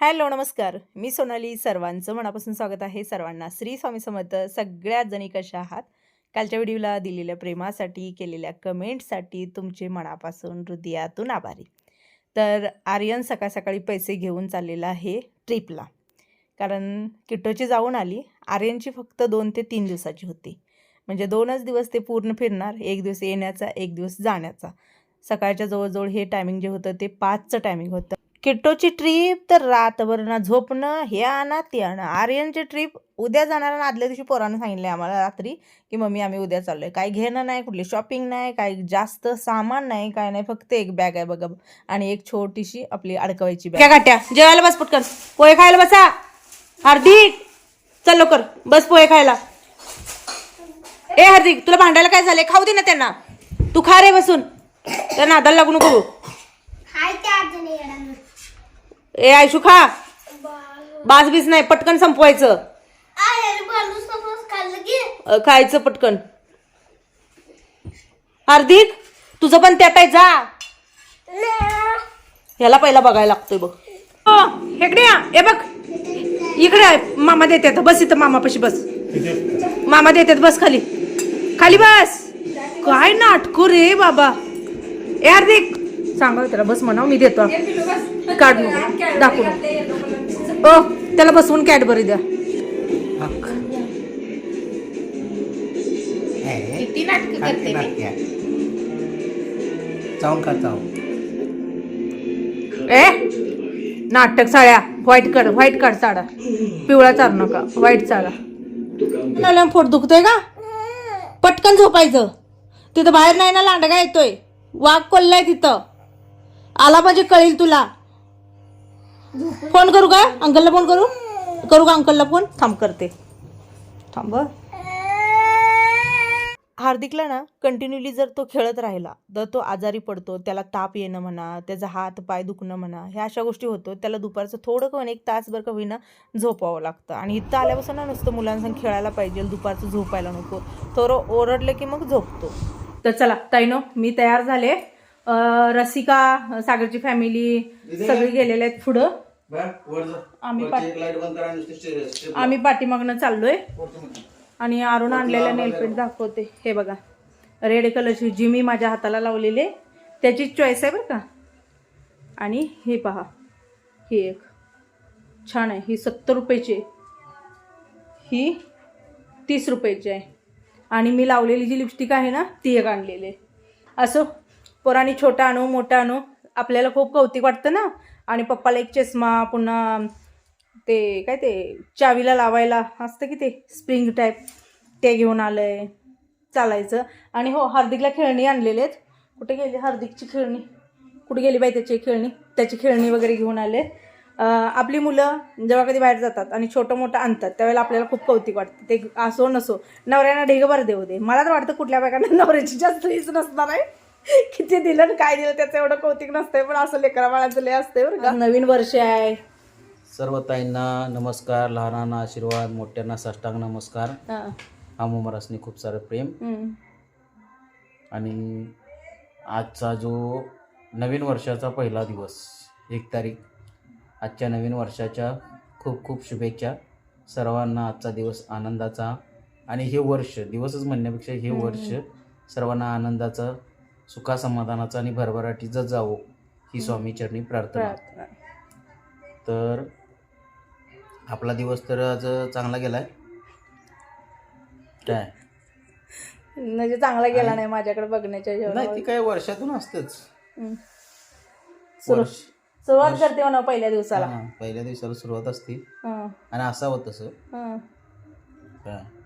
Hello नमस्कार. मी सोनाली सर्वांचं मनापासून स्वागत आहे सर्वांना. श्री स्वामी समर्थ सगळ्यात जणी कशा आहात? कालच्या व्हिडिओला दिलेल्या प्रेमासाठी केलेल्या कमेंटसाठी तुमचे मनापासून हृदयातून आभारी. तर आर्यन सकाळ सकाळी पैसे घेऊन चाललेला आहे ट्रिपला. कारण किट्टोची जाऊन आली. आर्यनची फक्त दोन ते तीन दिवसाची होती. म्हणजे दोनच दिवस ते पूर्ण फिरणार एक दिवस येण्याचा एक दिवस जाण्याचा. सकाळच्या जवळजवळ हे टायमिंग जे होतं ते पाचचं टायमिंग होतं. किट्टोची ट्रीप तर रातभर ना झोपणं हे आणा ते आणा. आर्यनची ट्रीप उद्या जाणार आणि आदल्या दिवशी पोरानं सांगितलं आम्हाला रात्री की मम्मी आम्ही उद्या चाललोय. काय घेणं नाही कुठली शॉपिंग नाही काय जास्त सामान नाही काय नाही फक्त एक बॅग आहे बघा. आणि एक छोटीशी आपली अडकवायची बॅग काय काट्या जेवायला बस पटकन. पोहे खायला बसा. हार्दिक चल लवकर. बस पोहे खायला. ए हार्दिक तुला भांडायला काय झालंय? खाऊ दे ना त्यांना. तू खा रे बसून. त्यांना नादाला लागू नको हाय त्या अजून येणार ए आयशू खा. बास बीस नाही पटकन संपवायचं. अ, खायचं पटकन. हार्दिक तुझं पण त्यात आहे जा. ह्याला पहिला बघायला लागतोय बघ. हेकडे या. ए बघ. इकडे आहे. मामा देतात बस इथं मामापाशी बस. मामा देतात बस खाली. खाली बस. काय नाटको रे बाबा. ए हार्दिक. सांगा त्याला बस म्हणा मी देतो. काढ नको दाखवू. नको. ओ त्याला बसवून कॅडबरी द्या. किती नाटक करते मी चावून ए नाटक साड्या व्हाईट काढ व्हाईट काढ साडा. पिवळा चार नका. व्हाईट साडा मला पोट दुखतोय का? पटकन झोपायचं. तिथं बाहेर नाही ना लांडगा येतोय. वाघ कोल्लाय तिथं. आला म्हणजे कळील तुला. फोन करू का? अंकलला फोन करू? करू का अंकलला फोन? थांब करते. थांब. हार्दिकला ना कंटिन्युअली जर तो खेळत राहिला तर तो आजारी पडतो त्याला ताप येणं म्हणा त्याचा हात पाय दुखणं म्हणा ह्या अशा गोष्टी होतो त्याला दुपारचं थोडं का एक तासभर का होईना झोपावं लागतं. आणि इथं आल्यापासून ना नुसतं मुलांसंग खेळायला पाहिजे दुपारचं झोपायला नको. तर ओरडलं की मग झोपतो. तर चला ताईनो मी तयार झाले. रसिका सागरची फॅमिली सगळी गेलेले आहेत पुढं. आम्ही पाठ- आम्ही पाठीमागनं चाललोय. आणि अरुण आणलेल्या नेलपेंट दाखवते. हे बघा. रेड कलरची जी मी माझ्या हाताला लावलेले त्याची चॉईस आहे बरं का. आणि हे पहा. ही एक. छान आहे. ही सत्तर रुपयाची ही तीस रुपयाची आहे. आणि मी लावलेली जी लिपस्टिक आहे ना ती एक आणलेली आहे. असो पोरांनी छोटा आणू मोठा आणू. आपल्याला खूप कौतिक वाटतं ना? आणि पप्पाला एक चष्मा पुन्हा ते काय ते चावीला लावायला असतं की ते स्प्रिंग टाईप ते घेऊन आलं आहे चालायचं. आणि हो हार्दिकला खेळणी आणलेले आहेत. कुठे गेली हार्दिकची खेळणी? कुठे गेली बाई त्याची खेळणी? त्याची खेळणी वगैरे घेऊन आले. आपली मुलं जेव्हा कधी बाहेर जातात आणि छोटं मोठं आणतात त्यावेळेला आपल्याला खूप कौतिक वाटतं. ते असो नसो. नवऱ्यांना ढेगभर देऊ दे. मला तर वाटतं कुठल्या बायकांना नवऱ्याची जास्त हीच नसणार आहे. किती दिलं आणि काय दिलं त्याचं एवढं कौतिक नसतंय पण असं लेकरा बाळाचं लय असतंय बरं का. नवीन वर्ष आहे. सर्व ताईंना नमस्कार लहानांना आशीर्वाद मोठ्यांना साष्टांग नमस्कार. हां. आमोमरासनी खूप सारं प्रेम. हम्म. आणि आजचा जो नवीन वर्षाचा पहिला दिवस एक तारीख आजच्या नवीन वर्षाच्या खूप खूप शुभेच्छा. सर्वांना आजचा दिवस आनंदाचा. आणि हे वर्ष दिवसच म्हणण्यापेक्षा हे वर्ष सर्वांना आनंदाचा सुखासमाधानाचा आणि भरभराटीचं जावो ही स्वामी चरणी प्रार्थना. तर आपला दिवस तर आज चांगला गेलाय. काय? म्हणजे चांगला गेला नाही माझ्याकडे बघण्याच्या नाही. ती काय वर्षातून असतेच. वर्ष सुरुवात करते म्हणा पहिल्या दिवसाला. पहिल्या दिवसाला सुरुवात असते. हं, आणि असावं तसं.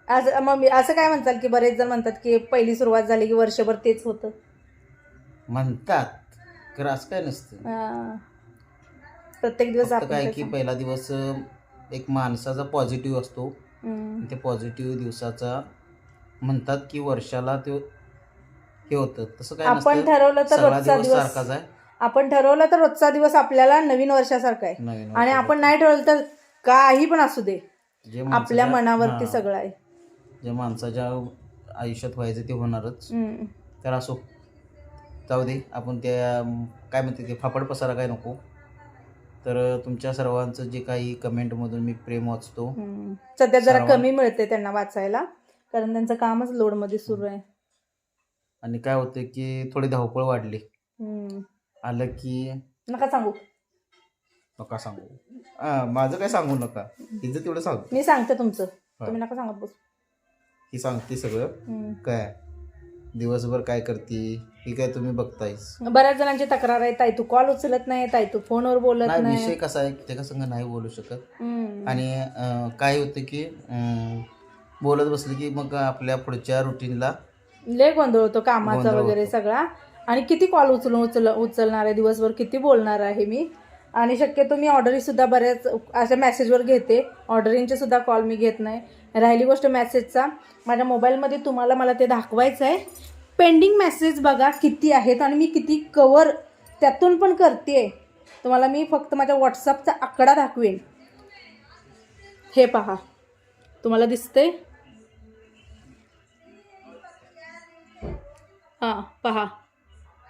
असं मग असं काय म्हणतात की बरेच जण म्हणतात की पहिली सुरुवात झाली की वर्षभर तेच होतं? म्हणतात. खरं असं काय नसतं. हं. प्रत्येक दिवस फक्त आपण काय की त्याचं- पहिला दिवस अं, एक माणसाचा पॉझिटिव्ह असतो. ते पॉझिटिव्ह दिवसाचा म्हणतात की वर्षाला ते हे होतं. तसं काय आपण नसतं. ठरवलं तर सगळा रोजचा दिवस दिवस सारखाच आहे. आपण ठरवलं तर रोजचा दिवस आपल्याला नवीन वर्षासारखा आहे. नवीन आणि. आपण नाही ठरवलं तर काही पण असू दे. जे आपल्या मनावरती हा. सगळं आहे. जे माणसाच्या आयुष्यात व्हायचं ते होणारच. तर असो. जाऊ दे आपण त्या काय म्हणते ते फापड पसारा काय नको. तर तुमच्या सर्वांचं जे काही कमेंटमधून मी प्रेम वाचतो. हम्म. सध्या जरा सर्वां- कमी मिळते त्यांना वाचायला कारण त्यांचं कामच लोडमध्ये सुरू आहे. आणि काय होतं की थोडी धावपळ वाढली. हम्म. आलं की नका सांगू. नका सांगू. हा, माझं काय सांगू नका. हिचं तेवढं सांग मी सांगते तुमचं. तुम्ही नका सांगत बस. ही सांगते सगळं. हम्म. काय? दिवसभर काय करते ही काय तुम्ही बघतायच बऱ्याच जणांची तक्रार आहे ताई तू कॉल उचलत नाही ताई तू फोनवर बोलत नाही नाही. विषय कसा आहे त्याच्या संग नाही बोलू शकत. हम्म. आणि अं, काय होतं की अं, बोलत बसलं की मग आपल्या पुढच्या रुटीनला लय गोंधळ होतो कामाचा गोंधळ वगैरे होतो. सगळा. आणि किती कॉल उचलून उचल उचलणार आहे दिवसभर किती बोलणार आहे मी? आणि शक्यतो मी ऑर्डरीसुद्धा बऱ्याच अशा मेसेजवर घेते. ऑर्डरिंगचे सुद्धा कॉल मी घेत नाही. राहिली गोष्ट मेसेजचा माझ्या मोबाईलमध्ये तुम्हाला मला ते दाखवायचं आहे. पेंडिंग मेसेज बघा किती आहेत आणि मी किती कवर त्यातून पण करते तुम्हाला मी फक्त माझ्या व्हॉट्सअपचा आकडा दाखवेन. हे पहा. तुम्हाला दिसते हां पहा.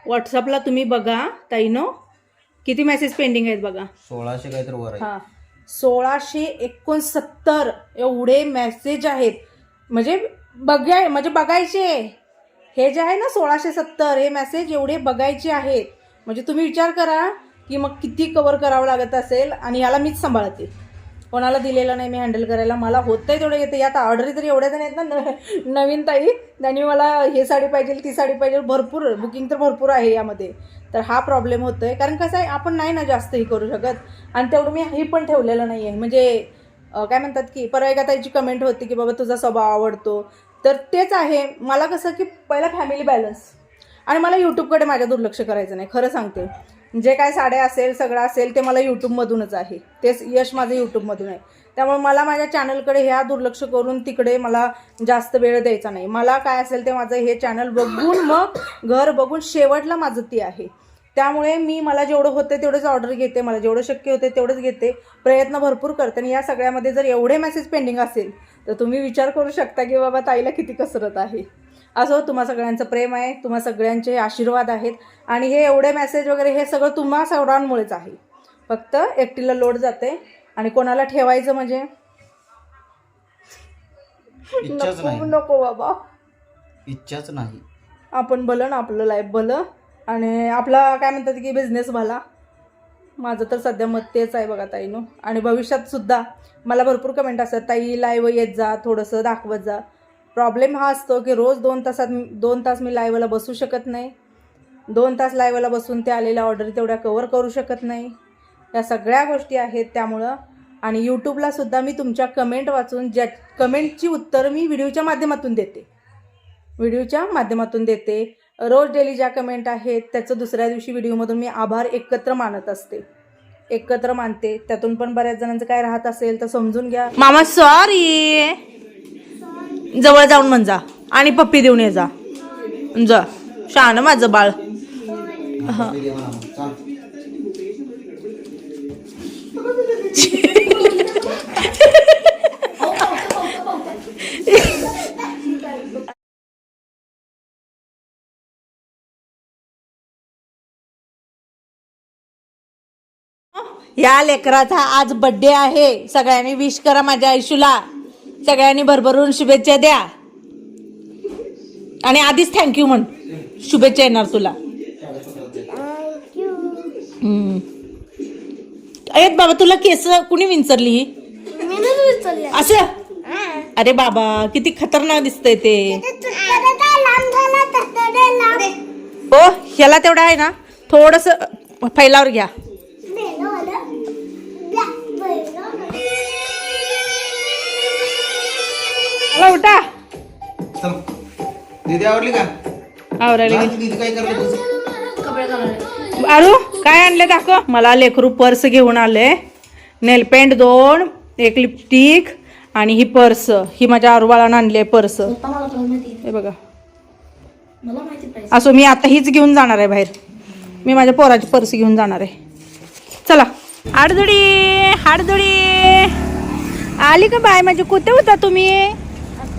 व्हॉट्सअपला तुम्ही बघा ताईनो. किती मेसेज पेंडिंग आहेत बघा? सोळाशे काहीतरी वर आहे हां. सोळाशे एकोणसत्तर एवढे मेसेज आहेत. म्हणजे बघाय म्हणजे बघायचे. हे जे आहे ना सोळाशे सत्तर हे मेसेज एवढे बघायचे आहेत. म्हणजे तुम्ही विचार करा की मग किती कवर करावं लागत असेल आणि याला मीच सांभाळते. कोणाला दिलेलं नाही मी हँडल करायला. मला होतंय तेवढं येतं. यात ऑर्डरी तरी एवढ्या जण आहेत ना न- नवीन ताई. त्यांनी मला हे साडी पाहिजे ती साडी पाहिजे. भरपूर बुकिंग तर भरपूर आहे यामध्ये. तर हा प्रॉब्लेम होतोय. कारण कसं आहे आपण नाही ना जास्त ही करू शकत. आणि तेवढं मी हे पण ठेवलेलं नाही आहे म्हणजे काय म्हणतात की परवा एका ताईची कमेंट होती की बाबा तुझा स्वभाव आवडतो. तर तेच आहे. मला कसं की पहिला फॅमिली बॅलन्स आणि मला यूट्यूबकडे माझ्या दुर्लक्ष करायचं नाही. खरं सांगते. जे काय साड्या असेल सगळं असेल ते मला यूट्यूबमधूनच आहे. तेच यश माझं यूट्यूबमधून आहे. त्यामुळे मला माझ्या चॅनलकडे ह्या दुर्लक्ष करून तिकडे मला जास्त वेळ द्यायचा नाही. मला काय असेल ते माझं हे चॅनल बघून मग घर बघून शेवटला माझं ती आहे. त्यामुळे मी मला जेवढं होते तेवढंच ऑर्डर घेते. मला जेवढं शक्य होते तेवढंच घेते. प्रयत्न भरपूर करते. आणि या सगळ्यामध्ये जर एवढे मेसेज पेंडिंग असेल तर तुम्ही विचार करू शकता की बाबा ताईला किती कसरत आहे. असो तुम्हा सगळ्यांचं प्रेम आहे तुम्हा सगळ्यांचे आशीर्वाद आहेत. आणि हे एवढे मेसेज वगैरे हे सगळं तुम्हा सर्वांमुळेच आहे. फक्त एकटीला लोड जाते. आणि कोणाला ठेवायचं म्हणजे? नको बाबा. इच्छाच नाही. आपण भलं ना आपलं लाईफ भलं आणि आपला काय म्हणतात की बिझनेस भला माझं तर सध्या मत तेच आहे बघा ताईनो. आणि भविष्यात सुद्धा मला भरपूर कमेंट असतात ताई लाईव्ह येत जा थोडंसं दाखवत जा. प्रॉब्लेम हा असतो की रोज दोन तासात दोन तास मी लाईव्हला बसू शकत नाही. दोन तास लाईव्हला बसून त्या आलेल्या ऑर्डर तेवढ्या कवर करू शकत नाही. या सगळ्या गोष्टी आहेत त्यामुळं. आणि यूट्यूबला सुद्धा मी तुमच्या कमेंट वाचून ज्या कमेंटची उत्तरं मी व्हिडिओच्या माध्यमातून देते. व्हिडिओच्या माध्यमातून देते. रोज डेली ज्या कमेंट आहेत त्याचं दुसऱ्या दिवशी व्हिडिओमधून मी आभार एकत्र मानत असते. एकत्र मानते. त्यातून पण बऱ्याच जणांचं काय राहत असेल तर समजून घ्या. मामा सॉरी जवळ जाऊन म्हण जा. आणि पप्पी देऊन ये जा. जा. शहाण माझं बाळ. या लेकराचा आज बड्डे आहे. सगळ्यांनी विश करा माझ्या आयुष्यूला. सगळ्यांनी भरभरून शुभेच्छा द्या. आणि आधीच थँक्यू म्हण. शुभेच्छा येणार तुला. अरे बाबा तुला केस कुणी विंचरली ही? असं? अरे बाबा किती खतरनाक दिसतंय ते. ओ ह्याला तेवढा आहे ना थोडस फैलावर घ्या. चला उठा. चल. दीदी आवडली का? आवरायला दीदी काय करत होती? अरू काय आणले दाखव? मला लेकरू पर्स घेऊन आले. नेलपेंट दोन एक लिपस्टिक आणि ही पर्स. ही माझ्या आरुबाळानं आणली आहे पर्स. हे बघा. असो मी आता हीच घेऊन जाणार आहे बाहेर. मी माझ्या पोराची पर्स घेऊन जाणार आहे. चला. हाडदुडी हाडदुडी आली का बाय म्हणजे कुठे होता तुम्ही?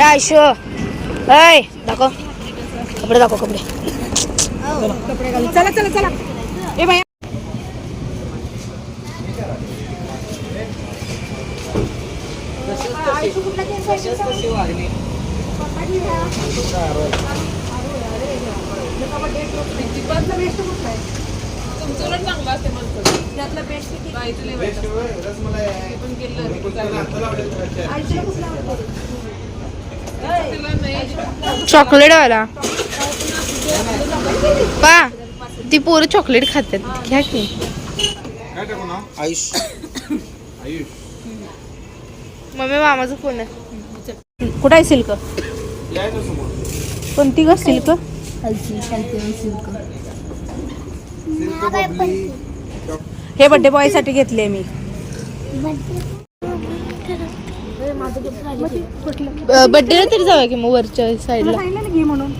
ए आयशो. ऐ दाखव. कपडे दाखव कपडे. चला चला चला. ए बाई. चॉकलेट वाला. पा ती पोरं चॉकलेट खातात घ्या की. आयुष. मम्मी मामाचा फोन आहे. कुठं आहे सिल्क? कोणती ग सिल्क? हे बड्डे बॉयसाठी घेतले मी. बड्डेला तरी जाऊया की मग वरच्या साईडला? म्हणून.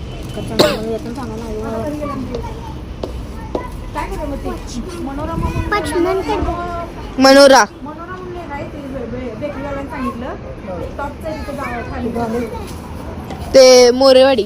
मनोरा. ते मोरेवाडी.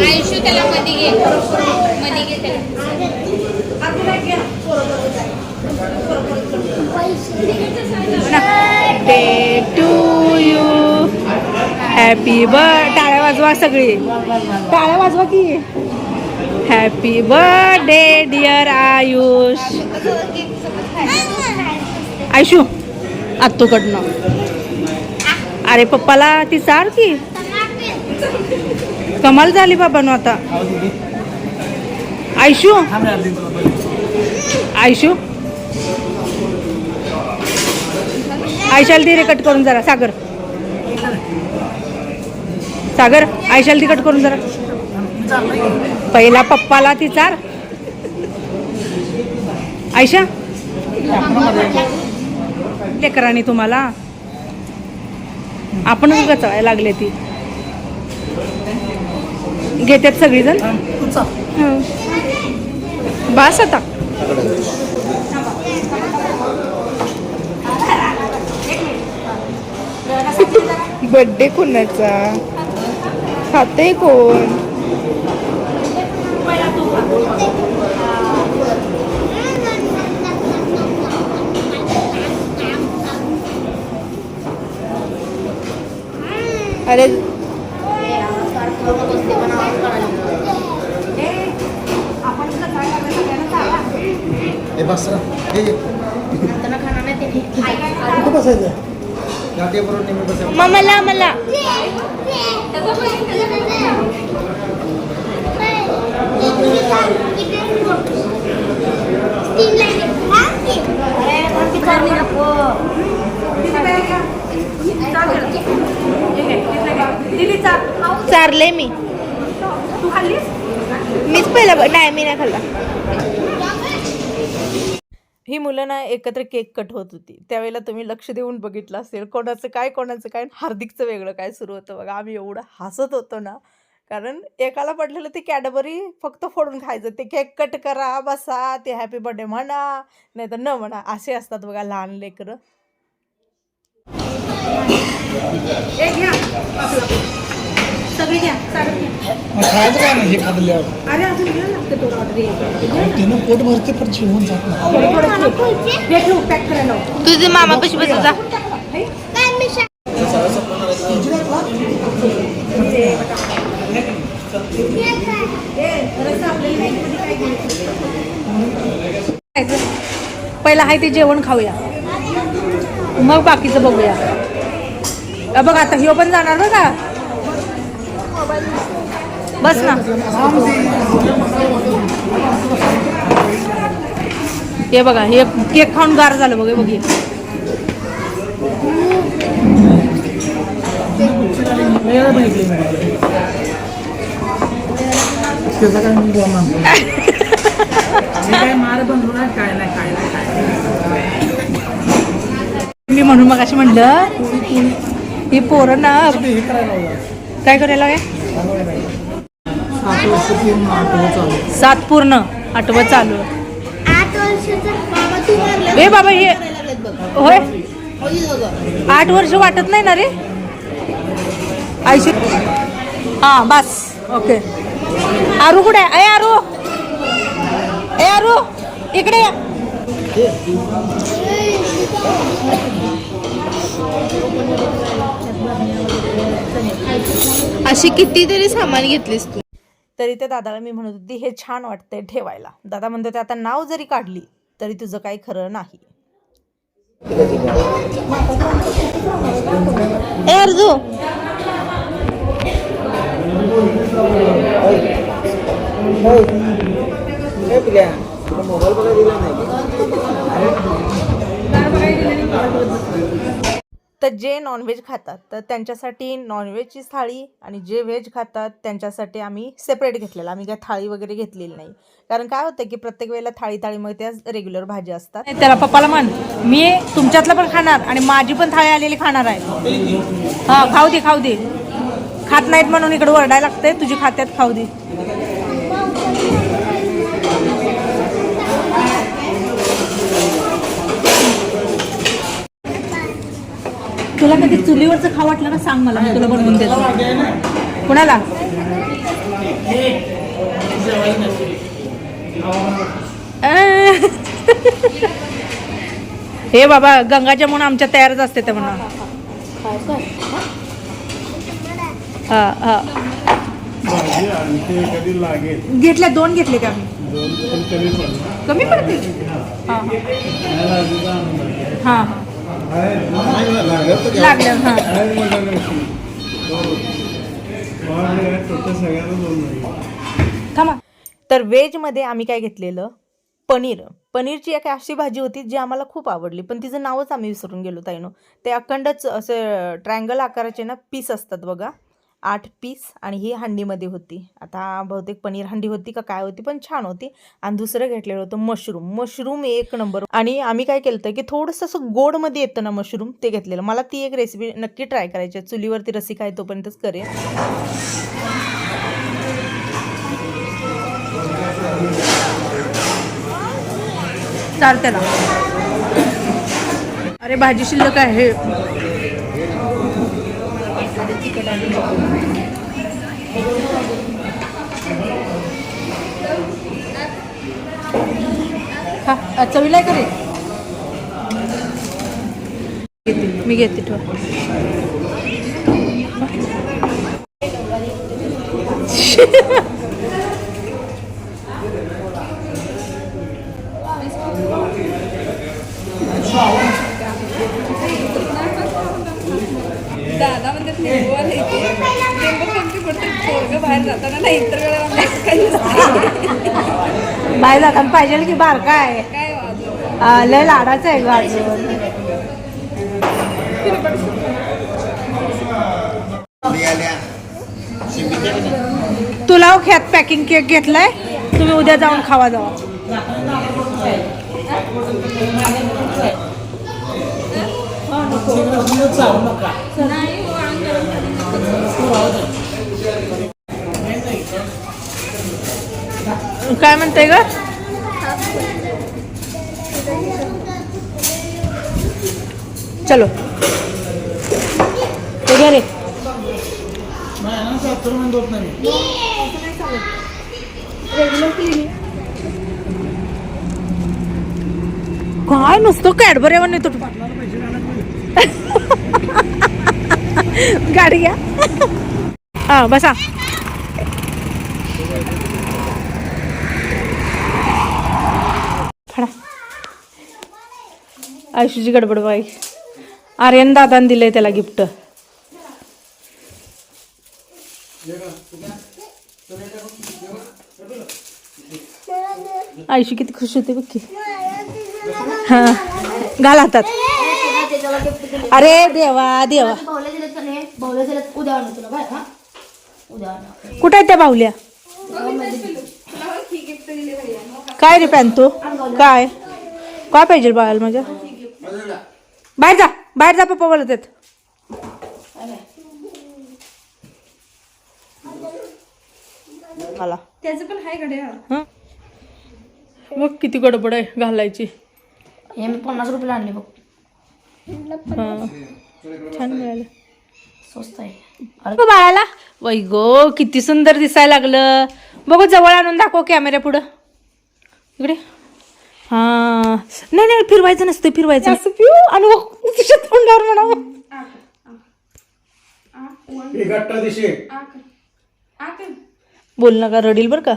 आयुष्य त्याला मध्ये घे. मध्ये घे त्याला. Day to you happy birth टाळ्या वाजवा सगळी. टाळ्या वाजवा की. Happy birthday dear Ayush. आयुषू आत्तूकडनं. अरे पप्पाला ती सार की? कमाल झाली बाबानो आता. आयुषू आयुषू आयशाल ती रे कट करून जरा सागर. सागर आयशाल ती कट करून जरा. पहिला पप्पाला ती चार आयशा? लेकरांनी तुम्हाला. आपणच गचवायला लागले ती. घेतात सगळीजण? हं. बास आता. बड्डे कोणाचा? खाते कोण? अरे हे बस. हे. कुठं बसायचं मला मला चारले मी. मीच पहिला ब- नाही मी नाही खाल्ला. ही मुलं ना एकत्र केक कट होत होती. त्यावेळेला तुम्ही लक्ष देऊन बघितलं असेल कोणाचं काय कोणाचं काय हार्दिकचं वेगळं काय सुरू होतं बघा. आम्ही एवढं हसत होतो ना. कारण एकाला पडलेलं ते कॅडबरी फक्त फोडून खायचं. ते केक कट करा बसा ते हॅपी बर्थडे म्हणा नाही तर न म्हणा. असे असतात बघा लहान लेकरं. मग खायचं काय नाही हे खाल्ल्यावर? अरे अजून घ्या लागते तो ऑर्डर त्यानं पोट भरते पण शिवून जात नाही. ठेवू पॅक करायला लावू. तुझे मामा बस जा. काय पहिला आहे ते जेवण खाऊया. मग बाकीचं बघूया. अ बघ आता ह्यो पण जाणार बरं का? बस ना. हे बघा हे केक खाऊन गार झालं बघे बघ मी म्हणून मग अशी म्हणलं ही पोरं ना काय करायला काय सात वर्ष पूर्ण आठवं चालू. सात पूर्ण आठवं चालू आठ वर्षाचा बाबा तू मारला. ए बाबा हे होय? आठ वर्ष वाटत नाही ना रे? आयशी हा बस. ओके. आरू कुठे आहे? ए आरू. ए आरू. इकडे ये. अशी कितीतरी सामान घेतलीस तू. तरी त्या दादाला मी म्हणत होती हे छान वाटतंय ठेवायला. दादा म्हणतात ते आता नाव जरी काढली तरी तुझं काही खरं नाही. ए अर्जू. तर जे नॉनव्हेज खातात तर त्यांच्यासाठी नॉनव्हेजची थाळी आणि जे व्हेज खातात त्यांच्यासाठी आम्ही सेपरेट घेतलेलं. आम्ही काय थाळी वगैरे घेतलेली नाही. कारण काय होतं की प्रत्येक वेळेला थाळी थाळीमध्ये त्या रेग्युलर भाज्या असतात. त्याला पप्पाला म्हण मी तुमच्यातलं पण खाणार आणि माझी पण थाळी आलेली खाणार आहे. हा खाऊ दे खाऊ दे. खात नाहीत म्हणून इकडे ओरडायला लागतंय तुझी खात्यात खाऊ दे. तुला कधी चुलीवरचं खाऊ वाटलं ना सांग मला मी तुला बनवून देतो. कुणाला? हे बाबा गंगाच्या म्हणून आमच्या तयारच असते ते म्हणा. हा हा. घेतल्या दोन घेतले का कमी पडते हा. हा. लागलं थांबा. तर व्हेजमध्ये आम्ही काय घेतलेलं? पनीर. पनीरची एक अशी भाजी होती जी आम्हाला खूप आवडली पण तिचं नावच आम्ही विसरून गेलो ताईनो. ते अखंडच असे ट्रायंगल आकाराचे ना पीस असतात बघा. आठ पीस आणि ही हंडीमध्ये होती. आता बहुतेक पनीर हंडी होती का काय होती पण छान होती. आणि दुसरं घेतलेलं होतं मशरूम. मशरूम एक नंबर. आणि आम्ही काय केलं होतं की थोडंसं असं गोडमध्ये येतं ना मशरूम ते घेतलेलं. मला ती एक रेसिपी नक्की ट्राय करायची आहे. चुलीवरती रसिका आहे तोपर्यंतच करेन. चाल ना. अरे भाजी शिल्लक आहे. हा चवीला आहे का रे? घेते, मी घेते ठेव दादा म्हणतात लिंबू आले इथे लिंबू कमी पडते पोरगं बाहेर जाताना नाही इतर वेळेला. बाय जाताना पाहिजे की बारका आहे काय लय लाडाचं आहे गाजर तुला ख्यात पॅकिंग केक घेतलाय? तुम्ही उद्या जाऊन खावा जावा. काय म्हणते ग? चलो. ते घे रे. काय नुसतं कॅडबरी म्हणून तू गाडी घ्या. हा बसा. आयुषीची गडबड बाई. आर्यन दादाने दिलंय त्याला गिफ्ट. आयुषी किती खुश होते बघ की. हा घाल हातात. अरे देवा देवा. कुठे आहेत त्या बाहुल्या? काय रे पॅन तू काय? काय पाहिजे बाळाला माझ्या बाहेर जा बाहेर जा पप्पा बोलत आहेत. त्याचं पण हं? मग किती गडबड आहे घालायची. हे मी पन्नास रुपयाला आणले बघ. हं. छान मिळालं. स्वस्त आहे. अगं बाळाला. वै गो किती सुंदर दिसायला लागलं. बघू जवळ आणून दाखव कॅमेऱ्या पुढं. इकडे. हा. नाही नाही फिरवायचं नसतं फिरवायचं. असं पिऊ आणि तुझ्या तोंडावर म्हणावं बोल नका रडील बर का?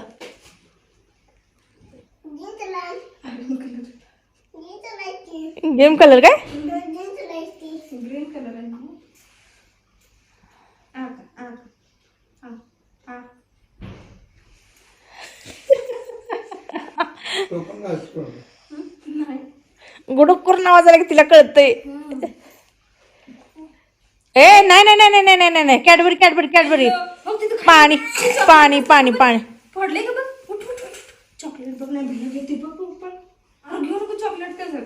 गेम कलर काय ग्रीन कलर आहे ना आ का, आ का. आ, आ. गुडुक्कर नावाचा की तिला कळतंय. ए नाही नाही नाही नाही नाही नाही नाही. Cadbury Cadbury Cadbury. पाणी पाणी पाणी पाणी. पडले का बघ? उठ उठ उठ. चॉकलेट बघ नाही भिला घेते बघ बघ, बघ अरे घेऊ नको चॉकलेट कसं?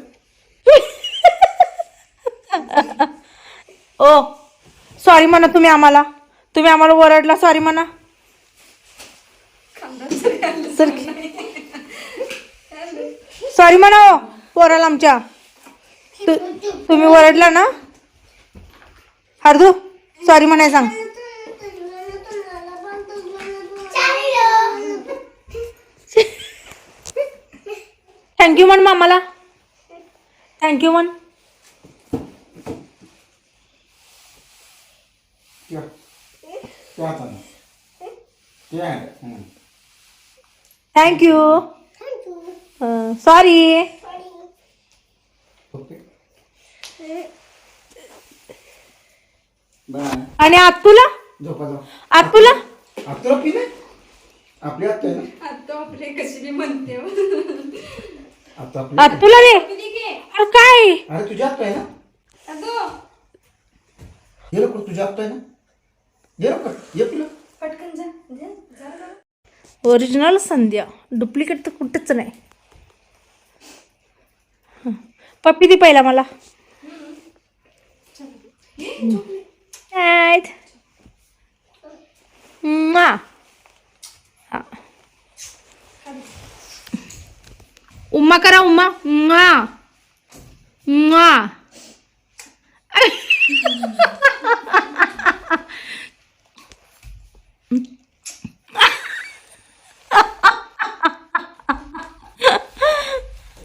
ओ सॉरी म्हणा तुम्ही आम्हाला. तुम्ही आम्हाला ओरडला सॉरी म्हणा. सर सॉरी म्हणा ओ पोराला आमच्या. तु- तुम्ही ओरडला ना? हार्दू सॉरी म्हणाय सांग. थँक्यू म्हण मामाला. थँक्यू म्हण. थँक्यू सॉरी आणि आत्तूला आत्तूला आपली आत्या आहे ना आता आपले कशी बी म्हणते. हो. आता आपली? आत्तूला रे? अरे काय? अरे तुझी आत्या आहे ना? अगं. ये लवकर तुझी आत्या आहे ना? ये लवकर ये तुला पटकन जा. जा, जा. जा. ओरिजिनल संध्या. डुप्लिकेट तर कुठेच नाही. पप्पी दे पहिला मला. Ed. Mua. Ah. Uma cara uma. Mua. Mua. Mua.